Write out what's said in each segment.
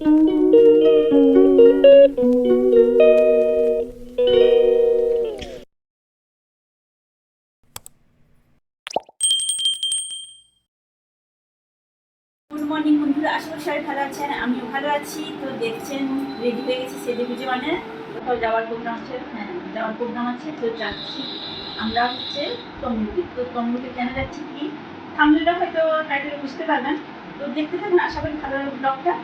Morning বন্ধুরা। আশা সবাই ভালো আছেন। আমিও ভালো আছি। তো দেখছেন রেডি হয়ে গেছি সেজে গুজে মানে। কোথাও যাওয়ার প্রোগ্রাম আছে? হ্যাঁ যাওয়ার প্রোগ্রাম আছে। তো যাচ্ছি। আমরা হচ্ছে তমলুকি। তো তমলুকি কেন যাচ্ছি কি? থামলে হয়তো টাইটেলে বুঝতে পারবেন। তো দেখতে থাকুন। আশা করি ভালো ব্লগটা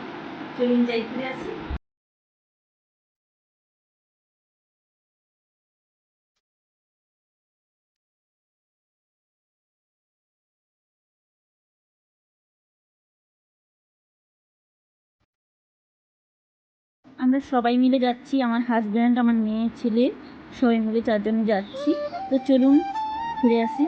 চলুন যাই, ঘুরে আসি। আমরা সবাই মিলে যাচ্ছি, আমার হাজব্যান্ড আমার মেয়ে, ছেলে, সবাই মিলে চারজন যাচ্ছি। তো চলুন, ঘুরে আসি।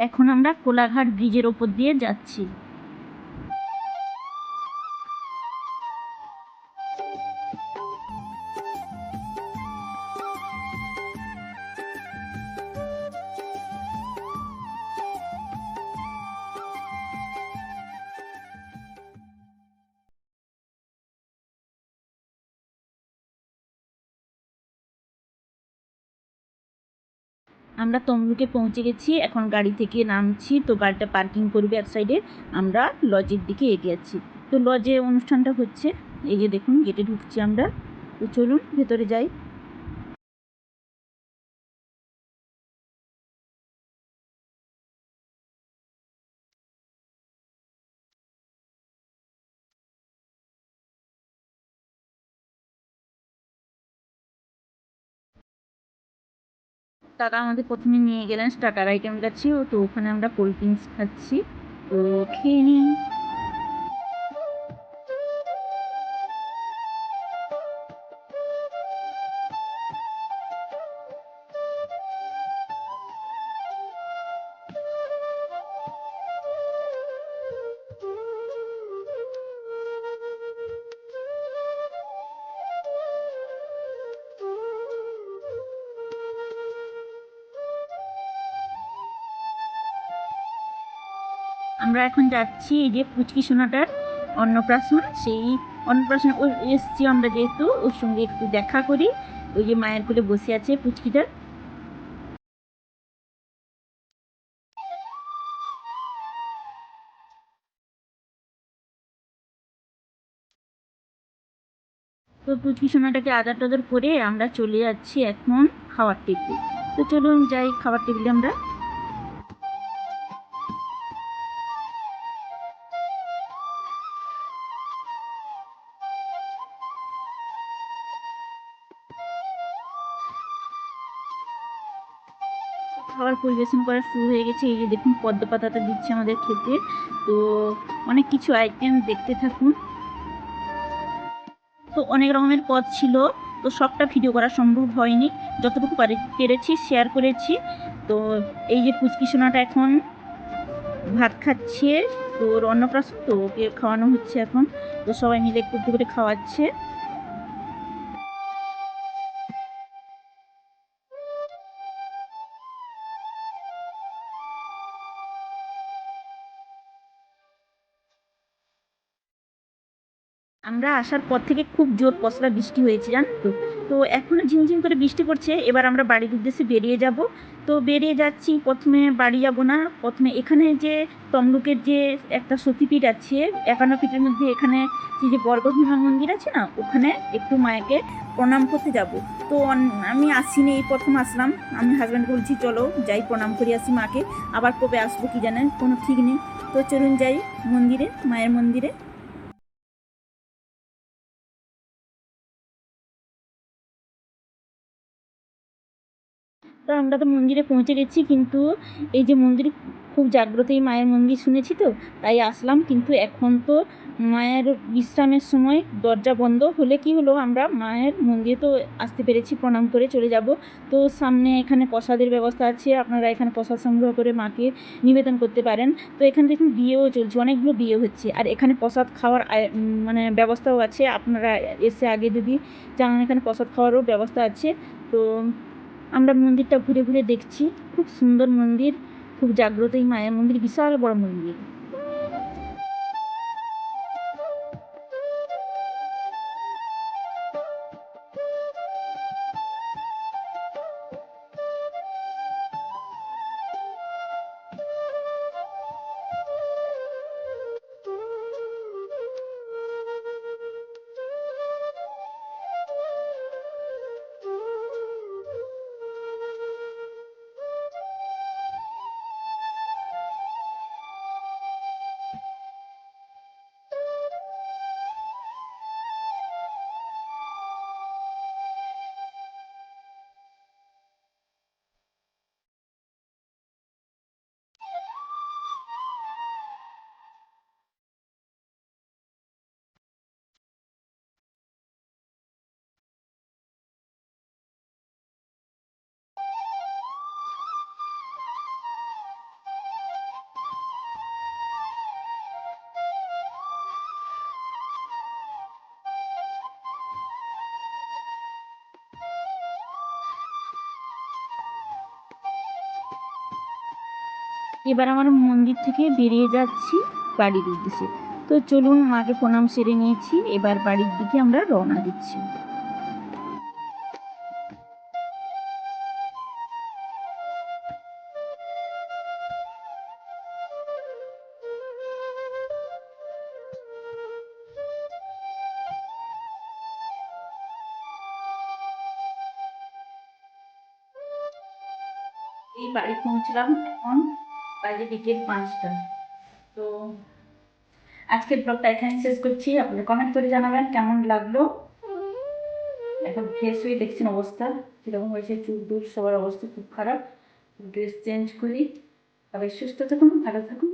এখন আমরা কোলাঘাট ব্রিজের ওপর দিয়ে যাচ্ছি। আমরা তমলুকে পৌঁছে গেছি, এখন গাড়ি থেকে নামছি, তো গাড়িটা পার্কিং করবে এক সাইডে আমরা লজের দিকে এগিয়ে যাচ্ছি তো লজে অনুষ্ঠানটা হচ্ছে, এই যে দেখুন গেটে ঢুকছি আমরা। তো চলুন, ভেতরে যাই। টাকা আমাদের প্রথমে নিয়ে গেলেন স্টার্টার আইটেম ছিল, তো ওখানে আমরা কোল্ড ড্রিঙ্কস খাচ্ছি। তো খেয়ে নিই আমরা এখন যাচ্ছি এই যে পুচকি সোনাটার অন্নপ্রাশন। সেই অন্নপ্রাশন ওই এসছি আমরা যেহেতু, ওর সঙ্গে একটু দেখা করি। ওই যে মায়ের কোলে বসে আছে পুচকিটা। তো পুচকি সোনাটাকে আদার টাদার করে আমরা চলে যাচ্ছি এখন খাওয়ার টেবিলে তো চলুন যাই খাবার টেবিলে আমরা। পরিবেশন করা শুরু হয়ে গেছে। এই যে দেখুন, পদ্ম পাতাটা দিচ্ছে আমাদের খেতে। তো অনেক কিছু আইটেম দেখতে থাকুন। তো অনেক রকমের পদ ছিল। তো সবটা ভিডিও করা সম্ভব হয়নি। যতটুকু পারি পেরেছি শেয়ার করেছি। তো এই যে পুচকি সোনাটা এখন ভাত খাচ্ছে। তো ওর অন্নপ্রাশন তো ওকে খাওয়ানো হচ্ছে এখন। তো সবাই মিলে একটু একটু করে খাওয়াচ্ছে। আমরা আসার পর থেকে খুব জোর পশলা বৃষ্টি হয়েছে জানেন তো? তো এখনও ঝিমঝিম করে বৃষ্টি পড়ছে, এবার আমরা বাড়ির উদ্দেশ্যে বেরিয়ে যাব। তো বেরিয়ে যাচ্ছি, প্রথমে বাড়ি যাব না, প্রথমে এখানে যে তমলুকের যে একটা সতীপীঠ আছে, একান্ন পীঠের মধ্যে এখানে যে বর্গভীমা মন্দির আছে না, ওখানে একটু মায়াকে প্রণাম করতে যাব। তো আমি আসিনি এই প্রথম আসলাম। আমি হাজব্যান্ড বলছি, চলো যাই, প্রণাম করি আসি মাকে। আবার কবে আসব কি জানেন? কোনো ঠিক নেই। তো চলুন যাই মন্দিরে, মায়ের মন্দিরে। তো আমরা তো মন্দিরে পৌঁছে গেছি, কিন্তু এই যে মন্দির, খুব জাগ্রত এই মায়ের মন্দির শুনেছি তো, তাই আসলাম। কিন্তু এখন তো মায়ের বিশ্রামের সময় দরজা বন্ধ হলে কি হলো, আমরা মায়ের মন্দিরে তো আসতে পেরেছি, প্রণাম করে চলে যাব। তো সামনে এখানে প্রসাদের ব্যবস্থা আছে, আপনারা এখানে প্রসাদ সংগ্রহ করে মাকে নিবেদন করতে পারেন। তো এখানে দেখুন বিয়েও চলছে, অনেকগুলো বিয়ে হচ্ছে। আর এখানে প্রসাদ খাওয়ার মানে ব্যবস্থাও আছে, আপনারা এসে আগে যদি জানান এখানে প্রসাদ খাওয়ারও ব্যবস্থা আছে। তো আমরা মন্দিরটা ঘুরে ঘুরে দেখছি। খুব সুন্দর মন্দির, খুব জাগ্রত এই মায়ের মন্দির, বিশাল বড় মন্দির। এবার আমার মন্দির থেকে বেরিয়ে যাচ্ছি বাড়ির উদ্দেশ্যে। তো চলুন, মাকে প্রণাম সেরে নিয়েছি। এবার বাড়ির দিকে আমরা রওনা দিচ্ছি। এই বাড়ি পৌঁছলাম এখন। বাজে বিকেল পাঁচটা। তো আজকের ব্লগটা এখানে শেষ করছি। আপনারা কমেন্ট করে জানাবেন কেমন লাগল। এখন ফ্রেশ হয়ে দেখছেন অবস্থা, কীরকম হয়েছে, চুল দূর সবার অবস্থা খুব খারাপ। ড্রেস চেঞ্জ করি। তবে সুস্থ থাকুন, ভালো থাকুন।